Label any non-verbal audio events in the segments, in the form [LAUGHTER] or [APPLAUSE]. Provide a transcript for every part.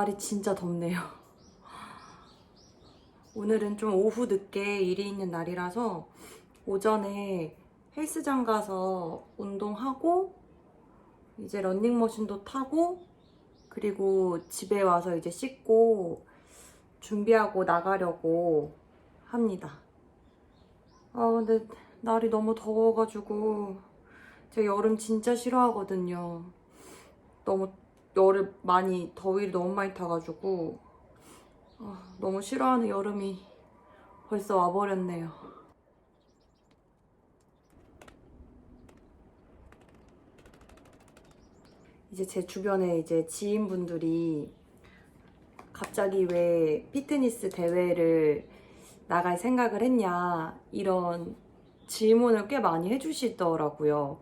날이 진짜 덥네요. 오늘은 좀 오후 늦게 일이 있는 날이라서 오전에 헬스장 가서 운동하고 이제 런닝머신도 타고 그리고 집에 와서 이제 씻고 준비하고 나가려고 합니다. 아 근데 날이 너무 더워가지고 제가 여름 진짜 싫어하거든요. 너무 여름 많이 더위를 너무 많이 타가지고 아, 너무 싫어하는 여름이 벌써 와버렸네요. 이제 제 주변에 이제 지인분들이 갑자기 왜 피트니스 대회를 나갈 생각을 했냐 이런 질문을 꽤 많이 해주시더라고요.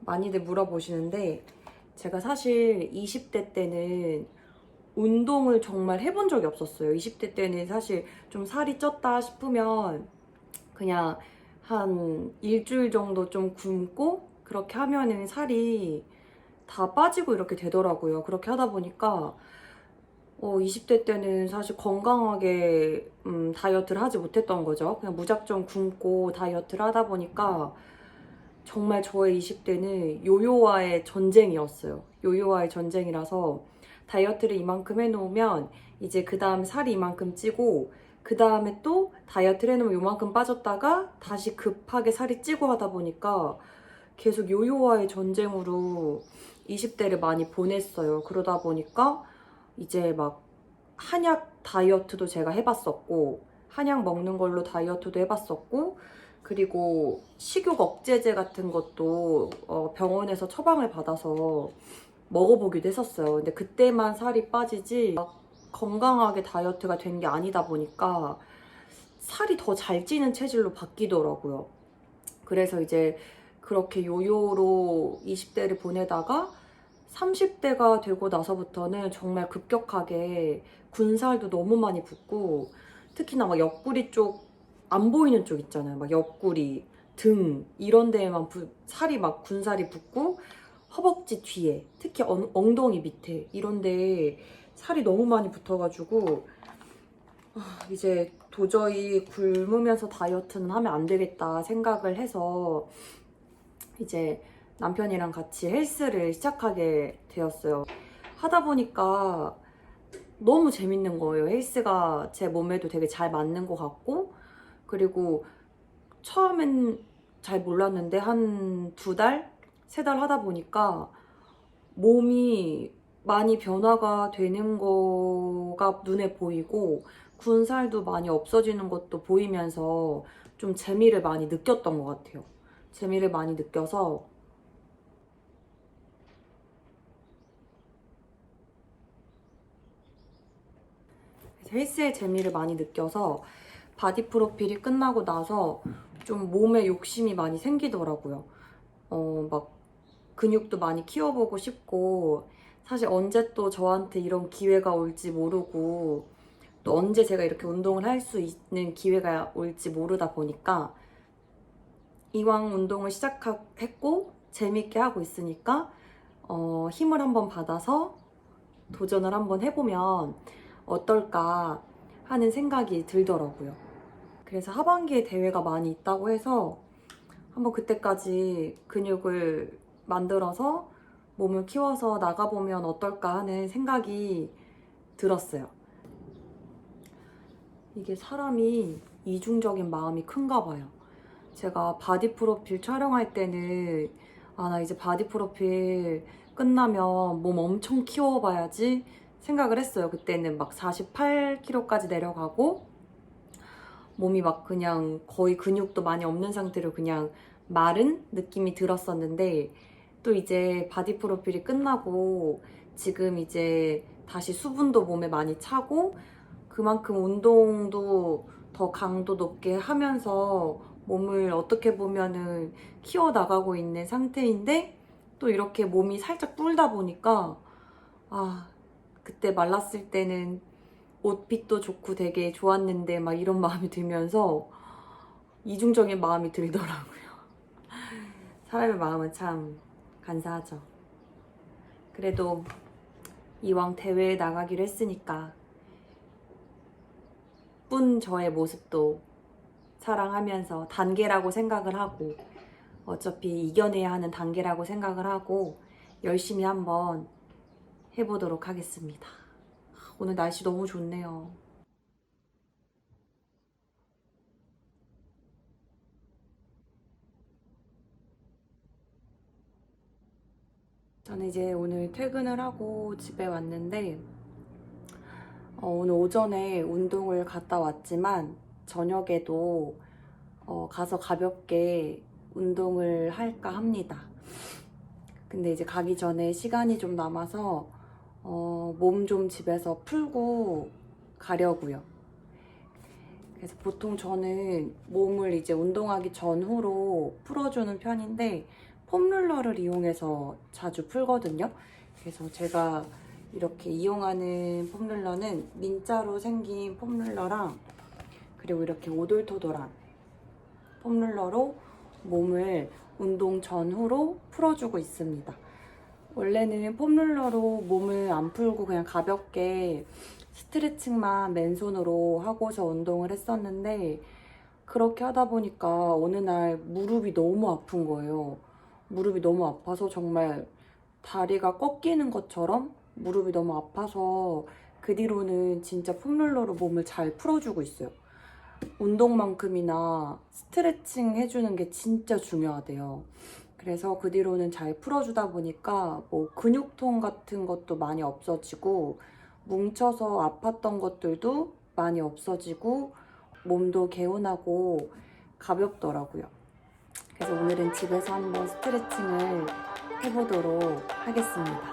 많이들 물어보시는데 제가 사실 20대 때는 운동을 정말 해본 적이 없었어요. 20대 때는 사실 좀 살이 쪘다 싶으면 그냥 한 일주일 정도 좀 굶고 그렇게 하면은 살이 다 빠지고 이렇게 되더라고요. 그렇게 하다 보니까 어, 20대 때는 사실 건강하게 음, 다이어트를 하지 못했던 거죠. 그냥 무작정 굶고 다이어트를 하다 보니까 정말 저의 20대는 요요와의 전쟁이었어요. 요요와의 전쟁이라서 다이어트를 이만큼 해놓으면 이제 그 다음 살이 이만큼 찌고 그 다음에 또 다이어트를 해놓으면 요만큼 빠졌다가 다시 급하게 살이 찌고 하다 보니까 계속 요요와의 전쟁으로 20대를 많이 보냈어요. 그러다 보니까 이제 막 한약 다이어트도 제가 해봤었고 한약 먹는 걸로 다이어트도 해봤었고 그리고 식욕 억제제 같은 것도 어, 병원에서 처방을 받아서 먹어보기도 했었어요. 근데 그때만 살이 빠지지 막 건강하게 다이어트가 된 게 아니다 보니까 살이 더 잘 찌는 체질로 바뀌더라고요. 그래서 이제 그렇게 요요로 20대를 보내다가 30대가 되고 나서부터는 정말 급격하게 군살도 너무 많이 붙고 특히나 막 옆구리 쪽 안 보이는 쪽 있잖아요. 막 옆구리, 등 이런 데에만 부- 살이 막 군살이 붙고 허벅지 뒤에 특히 엉, 엉덩이 밑에 이런 데에 살이 너무 많이 붙어가지고 아, 이제 도저히 굶으면서 다이어트는 하면 안 되겠다 생각을 해서 이제 남편이랑 같이 헬스를 시작하게 되었어요. 하다 보니까 너무 재밌는 거예요. 헬스가 제 몸에도 되게 잘 맞는 것 같고, 그리고 처음엔 잘 몰랐는데 한 두 달? 세 달 하다 보니까 몸이 많이 변화가 되는 거가 눈에 보이고, 군살도 많이 없어지는 것도 보이면서 좀 재미를 많이 느꼈던 것 같아요. 재미를 많이 느껴서 헬스의 재미를 많이 느껴서 바디 프로필이 끝나고 나서 좀 몸에 욕심이 많이 생기더라고요. 어, 막 근육도 많이 키워보고 싶고 사실 언제 또 저한테 이런 기회가 올지 모르고 또 언제 제가 이렇게 운동을 할 수 있는 기회가 올지 모르다 보니까 이왕 운동을 시작했고 재밌게 하고 있으니까 어, 힘을 한번 받아서 도전을 한번 해보면 어떨까 하는 생각이 들더라고요. 그래서 하반기에 대회가 많이 있다고 해서 한번 그때까지 근육을 만들어서 몸을 키워서 나가보면 어떨까 하는 생각이 들었어요. 이게 사람이 이중적인 마음이 큰가 봐요. 제가 바디 프로필 촬영할 때는 아, 나 이제 바디 프로필 끝나면 몸 엄청 키워봐야지 생각을 했어요. 그때는 막 48kg까지 내려가고 몸이 막 그냥 거의 근육도 많이 없는 상태로 그냥 마른 느낌이 들었었는데 또 이제 바디 프로필이 끝나고 지금 이제 다시 수분도 몸에 많이 차고 그만큼 운동도 더 강도 높게 하면서 몸을 어떻게 보면은 키워 나가고 있는 상태인데 또 이렇게 몸이 살짝 불다 보니까 아 그때 말랐을 때는 옷빛도 좋고 되게 좋았는데 막 이런 마음이 들면서 이중적인 마음이 들더라고요. [LAUGHS] 사람의 마음은 참 간사하죠. 그래도 이왕 대회에 나가기로 했으니까 뿐 저의 모습도 사랑하면서 단계라고 생각을 하고 어차피 이겨내야 하는 단계라고 생각을 하고 열심히 한번 해보도록 하겠습니다. 오늘 날씨 너무 좋네요. 저는 이제 오늘 퇴근을 하고 집에 왔는데 어, 오늘 오전에 운동을 갔다 왔지만 저녁에도 어, 가서 가볍게 운동을 할까 합니다. 근데 이제 가기 전에 시간이 좀 남아서 어, 몸 좀 집에서 풀고 가려고요. 그래서 보통 저는 몸을 이제 운동하기 전후로 풀어주는 편인데 폼롤러를 이용해서 자주 풀거든요. 그래서 제가 이렇게 이용하는 폼롤러는 민자로 생긴 폼롤러랑 그리고 이렇게 오돌토돌한 폼롤러로 몸을 운동 전후로 풀어주고 있습니다. 원래는 폼롤러로 몸을 안 풀고 그냥 가볍게 스트레칭만 맨손으로 하고서 운동을 했었는데 그렇게 하다 보니까 어느 날 무릎이 너무 아픈 거예요. 무릎이 너무 아파서 정말 다리가 꺾이는 것처럼 무릎이 너무 아파서 그 뒤로는 진짜 폼롤러로 몸을 잘 풀어주고 있어요. 운동만큼이나 스트레칭 해주는 게 진짜 중요하대요. 그래서 그 뒤로는 잘 풀어주다 보니까 뭐 근육통 같은 것도 많이 없어지고 뭉쳐서 아팠던 것들도 많이 없어지고 몸도 개운하고 가볍더라고요. 그래서 오늘은 집에서 한번 스트레칭을 해보도록 하겠습니다.